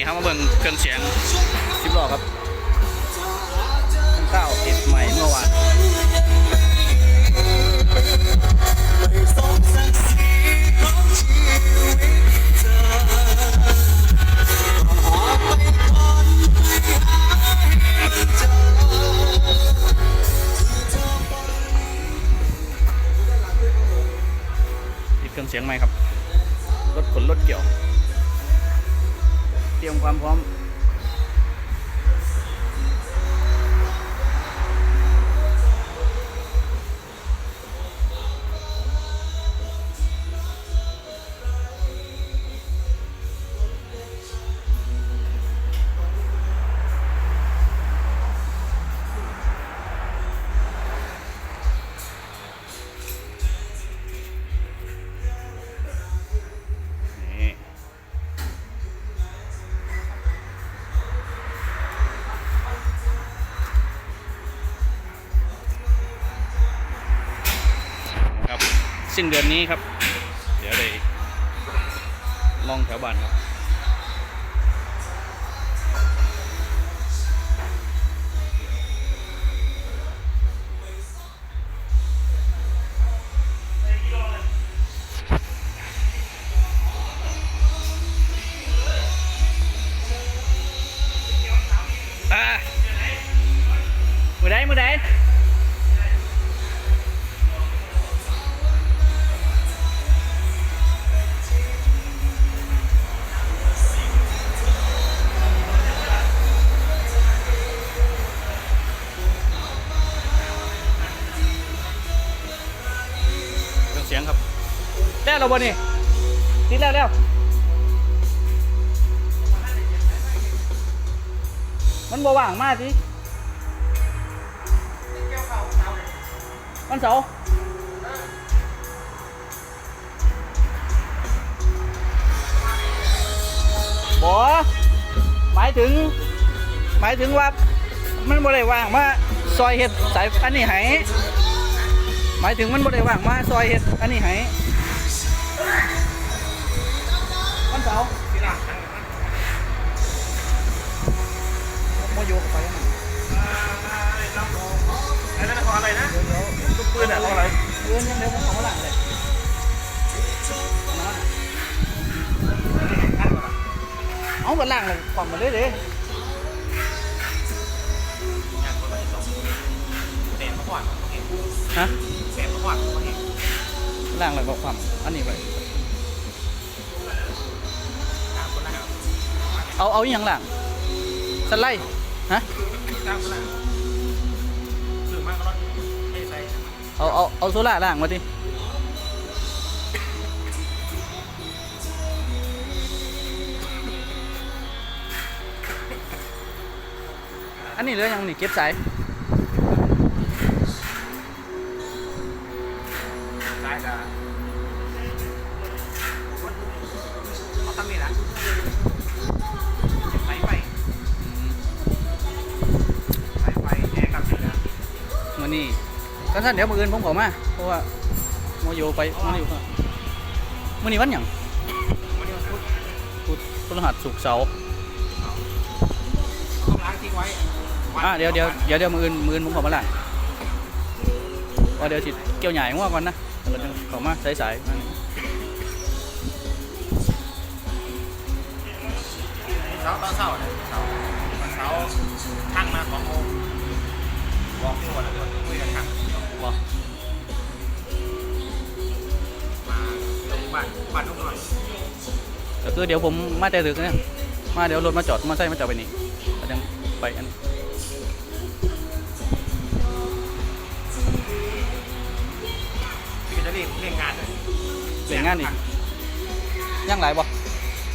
นี่ครับมาเบิ่งเครื่องเสียงสิบล้อครับข้าวติดใหม่เมื่อวานติดเครื่องเสียงใหม่ครับ รถขนรถเกี่ยว เตรียมความพร้อม สิ้นเดือนนี้ครับ เดี๋ยวเลยลองแถวบ้านครับอ่ามือใดมือใด ยงครับได้แล้วบ่นี่ติดแล้วแล้วมันบ่ว่างมากทีวันเสาร์บ่หมายถึง หมายถึงว่า มันบ่ได้ว่างมาซอยเฮ็ดสายอันนี้ให้ หมายถึงมันบ่ได้ว่างมาซอยเฮ็ดอันนี้ให้วันเสาร์โมโยกไปแล้วนะไอ้นั่นของอะไรนะลูกปืนอะของอะไรเงินยังเดี๋ยวผมขอมาหลังเลยนะเอากันหลังเลยกล่องมาเลยดิเต็มเมื่อก่อนฮะ เต็มเมื่อก่อนหลังเลยก็ความอันนี้ไปตามคนละเอาเอาอย่างหลังสไลด์ฮะตามคนละสื่อมากก็รถไม่ใส่เอาเอาเอาโซล่าหลังมาดิอันนี้เหลืองยังนี่เก็บสาย จ้ะเอาตั้งนี่นะไปไปไปไปแน่กับนี่นะมื่อนี้ก็ท่านเดี๋ยวมื่ออื่นผมขอมาเพราะว่าโมโยไปโมโยไปมื่อนี้วันหยังวันนี้วันพุธพุธพฤหัสศุกร์เสาร์ต้องล้างทิ้งไว้อะเดี๋ยวเดี๋ยวเดี๋ยวเดี๋ยวมื่ออื่นมื่ออื่นผมขอมาละว่าเดี๋ยวสิเกี่ยวใหญ่งัวก่อนนะ แล้วก็จะขอมาสายสายๆมาเช้าตอนเช้าเนี่ยเช้าวันเช้าทั้งมาสองโมงบอกที่วันละคนคุยกันทั้งบ่มาลงบ้านบ้านลูกหน่อยก็คือเดี๋ยวผมมาแต่ดึกเนี่ยมาเดี๋ยวรถมาจอดมาใส่มาจอดไปนี่ก็ยังไปอัน นี้พี่ก็จะเรียกเรียกงานเลยเปลี่ยนงานอีกยังหลายบ่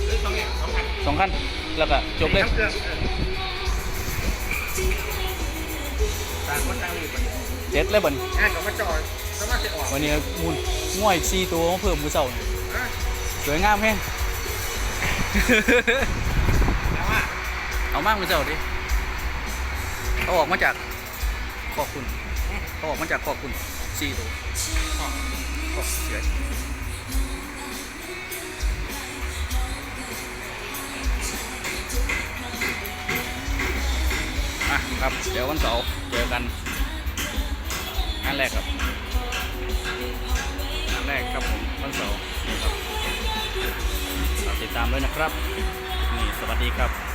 หรือต้องเรียกสองพันสองคันแล้วก็จบเลยทั้งเครื่องต่างคนต่างรีบไปเสร็จเลยบ่นงานของมาจอดสามารถจะออกวันนี้มูลง่วยสี่ตัวมาเพิ่มมือเสาร์นี่นะสวยงามแฮงแต่ว่าเอามากมือเสาร์ดิเอาออกมาจากขอบคุณเอาออกมาจากขอบคุณ สี่ตัวอะครับ เดี๋ยววันเสาร์เจอกันงานแรกครับงานแรกครับผมวันเสาร์ติดตามด้วยนะครับนี่สวัสดีครับ